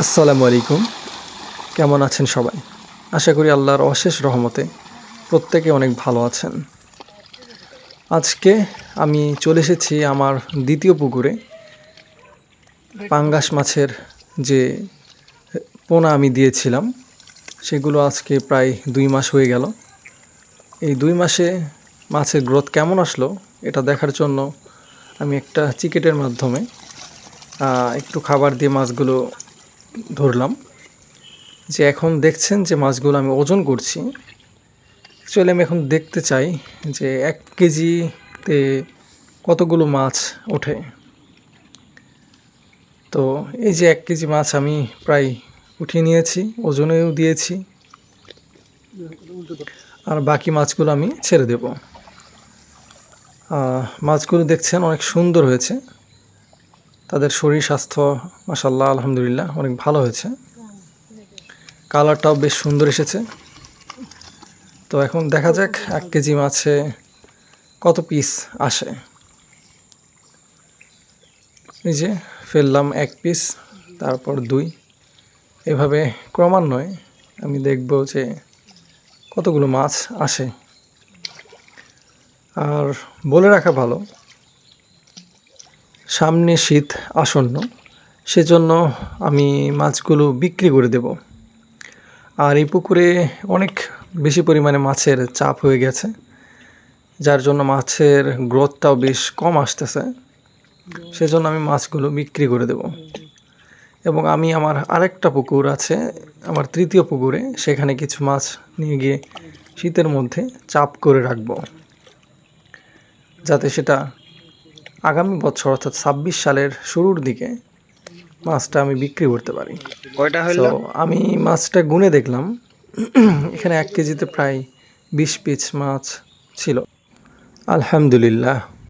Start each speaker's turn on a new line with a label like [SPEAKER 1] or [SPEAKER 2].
[SPEAKER 1] আসসালামু আলাইকুম। কেমন আছেন সবাই? আশা করি আল্লাহর অশেষ রহমতে প্রত্যেকে অনেক ভালো আছেন। আজকে আমি চলে এসেছি আমার দ্বিতীয় পুকুরে। পাঙ্গাস মাছের যে পোনা আমি দিয়েছিলাম, সেগুলো আজকে প্রায় দুই মাস হয়ে গেল। এই দুই মাসে মাছের গ্রোথ কেমন আসলো, এটা দেখার জন্য আমি একটা চিকেটের মাধ্যমে একটু খাবার দিয়ে মাছগুলো ধরলাম যে এখন দেখছেন যে মাছগুলো আমি ওজন করছি। অ্যাকচুয়ালি আমি এখন দেখতে চাই যে এক কেজিতে কতগুলো মাছ ওঠে। তো এই যে এক কেজি মাছ আমি প্রায় উঠিয়ে নিয়েছি, ওজনেও দিয়েছি। আর বাকি মাছগুলো আমি ছেড়ে দেব। মাছগুলো দেখছেন অনেক সুন্দর হয়েছে। তাদের শরীর স্বাস্থ্য মাসাল্লাহ আলহামদুলিল্লাহ, অনেক ভালো হয়েছে। কালারটাও বেশ সুন্দর এসেছে। তো এখন দেখা যাক, এক কেজি মাছে কত পিস আসে। এই যে ফেললাম এক পিস তারপর দুই। এভাবে ক্রমান্বয়ে আমি দেখব যে কতগুলো মাছ আসে। আর বলে রাখা ভালো সামনে শীত আসন্ন, সেজন্য আমি মাছগুলো বিক্রি করে দেব। আর এই পুকুরে অনেক বেশি পরিমাণে মাছের চাপ হয়ে গেছে, যার জন্য মাছের গ্রোথটাও বেশ কম আসতেছে। সেজন্য আমি মাছগুলো বিক্রি করে দেব। এবং আমি আমার আরেকটা পুকুর আছে, আমার তৃতীয় পুকুরে, সেখানে কিছু মাছ নিয়ে গিয়ে শীতের মধ্যে চাপ করে রাখব, যাতে সেটা আগামী বছর অর্থাৎ ছাব্বিশ সালের শুরুর দিকে মাছটা আমি বিক্রি করতে পারি।
[SPEAKER 2] কয়টা হলো
[SPEAKER 1] আমি মাছটা গুনে দেখলাম। এখানে এক কেজিতে প্রায় বিশ পিস মাছ ছিল। আলহামদুলিল্লাহ।